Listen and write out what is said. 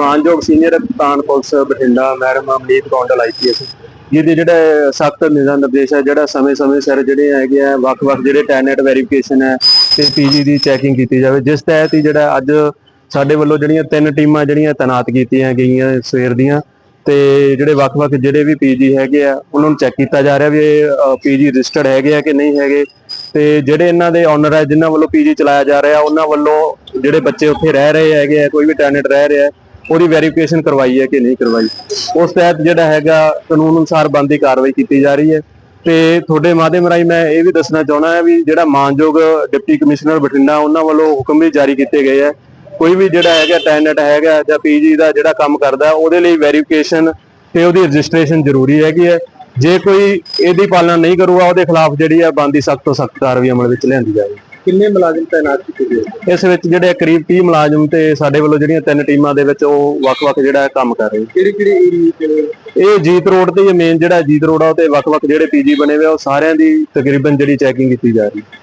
ਮਾਨਯੋਗ ਸੀਨੀਅਰ ਕਪਤਾਨ police Bathinda madam Amneet Kondal IPS ਜਿਹਦੇ ਜਿਹੜਾ ਸਖਤ ਨਿਯਮ ਨਿਰਦੇਸ਼ ਹੈ ਜਿਹੜਾ ਸਮੇਂ-ਸਮੇਂ ਸਿਰ ਜਿਹੜੇ ਹੈਗੇ ਆ ਵੱਖ-ਵੱਖ ਜਿਹੜੇ ਟੈਨਟ ਵੈਰੀਫਿਕੇਸ਼ਨ ਹੈ ਤੇ ਪੀਜੀ ਦੀ ਚੈਕਿੰਗ ਕੀਤੀ ਜਾਵੇ। ਜਿਸ ਤਹਿਤ ਹੀ ਜਿਹੜਾ ਅੱਜ ਸਾਡੇ ਵੱਲੋਂ ਜਿਹੜੀਆਂ ਤਿੰਨ ਟੀਮਾਂ ਜਿਹੜੀਆਂ ਤਾਇਨਾਤ ਕੀਤੀਆਂ ਗਈਆਂ ਸਵੇਰ ਦੀਆਂ ਤੇ ਜਿਹੜੇ ਵੱਖ-ਵੱਖ ਜਿਹੜੇ ਵੀ ਪੀਜੀ ਹੈਗੇ ਆ ਉਹਨਾਂ ਨੂੰ ਚੈੱਕ ਕੀਤਾ ਜਾ ਰਿਹਾ ਵੀ ਇਹ ਪੀਜੀ ਰਜਿਸਟਰਡ ਹੈਗੇ ਆ ਕਿ ਨਹੀਂ ਹੈਗੇ। ਤੇ ਜਿਹੜੇ ਇਹਨਾਂ ਦੇ ਓਨਰ ਹੈ ਜਿਨ੍ਹਾਂ ਵੱਲੋਂ ਪੀਜੀ ਚਲਾਇਆ ਜਾ ਰਿਹਾ ਉਹਨਾਂ ਵੱਲੋਂ ਜਿਹੜੇ ਬੱਚੇ ਉੱਥੇ ਰਹਿ ਰਹੇ ਹੈਗੇ ਆ ਕੋਈ ਵੀ ਟੈਨਟ ਰਹਿ ਰਿਹਾ ਹੈ, ਉਹਦੀ ਵੈਰੀਫਿਕੇਸ਼ਨ ਕਰਵਾਈ ਹੈ ਕਿ ਨਹੀਂ ਕਰਵਾਈ। ਉਸ ਤਹਿਤ ਜਿਹੜਾ ਹੈਗਾ ਕਾਨੂੰਨ ਅਨੁਸਾਰ ਬੰਦੀ ਕਾਰਵਾਈ ਕੀਤੀ ਜਾ ਰਹੀ ਹੈ। ਤੇ ਤੁਹਾਡੇ ਮਾਧਿਅਮ ਰਾਹੀਂ ਮੈਂ ਇਹ ਵੀ ਦੱਸਣਾ ਚਾਹੁੰਦਾ ਹਾਂ ਵੀ ਜਿਹੜਾ ਮਾਨਯੋਗ ਡਿਪਟੀ ਕਮਿਸ਼ਨਰ ਬਠਿੰਡਾ, ਉਹਨਾਂ ਵੱਲੋਂ ਹੁਕਮ ਵੀ ਜਾਰੀ ਕੀਤੇ ਗਏ ਹੈ। ਕੋਈ ਵੀ ਜਿਹੜਾ ਹੈਗਾ ਟੈਨਟ ਹੈਗਾ ਜਾਂ ਪੀਜੀ ਦਾ ਜਿਹੜਾ ਕੰਮ ਕਰਦਾ, ਉਹਦੇ ਲਈ ਵੈਰੀਫਿਕੇਸ਼ਨ ਤੇ ਉਹਦੀ ਰਜਿਸਟ੍ਰੇਸ਼ਨ ਜ਼ਰੂਰੀ ਹੈਗੀ ਹੈ। ਜੇ ਕੋਈ ਇਹਦੀ ਪਾਲਣਾ ਨਹੀਂ ਕਰੂਗਾ, ਉਹਦੇ ਖਿਲਾਫ ਜਿਹੜੀ ਹੈ ਬੰਦੀ ਸਖਤ ਤੋਂ ਸਖਤ ਕਾਰਵਾਈ ਅਮਲ ਵਿੱਚ ਲਿਆਂਦੀ ਜਾਵੇ ਕਿੰਨੇ ਮੁਲਾਜ਼ਮ ਤਾਇਨਾਤ ਕੀਤੇ ਗਏ? ਇਸ ਵਿੱਚ ਜਿਹੜੇ ਕਰੀਬ 30 ਮੁਲਾਜ਼ਮ ਤੇ ਸਾਡੇ ਵੱਲੋਂ ਜਿਹੜੀਆਂ ਤਿੰਨ ਟੀਮਾਂ ਦੇ ਵਿੱਚ ਉਹ ਵੱਖ-ਵੱਖ ਜਿਹੜਾ ਕੰਮ ਕਰ ਰਹੇ ਕਿਹੜੇ ਕਿਹੜੇ ਏਰੀਏ ਇਹ ਜੀਤ ਰੋਡ ਤੇ ਮੇਨ ਜਿਹੜਾ ਜੀਤ ਰੋਡ ਆ ਉਹ ਤੇ ਵੱਖ-ਵੱਖ ਜਿਹੜੇ ਪੀਜੀ ਬਣੇ ਹੋਏ ਆ ਉਹ ਸਾਰਿਆਂ ਦੀ ਤਕਰੀਬਨ ਜਿਹੜੀ ਚੈਕਿੰਗ ਕੀਤੀ ਜਾ ਰਹੀ। ਹੈ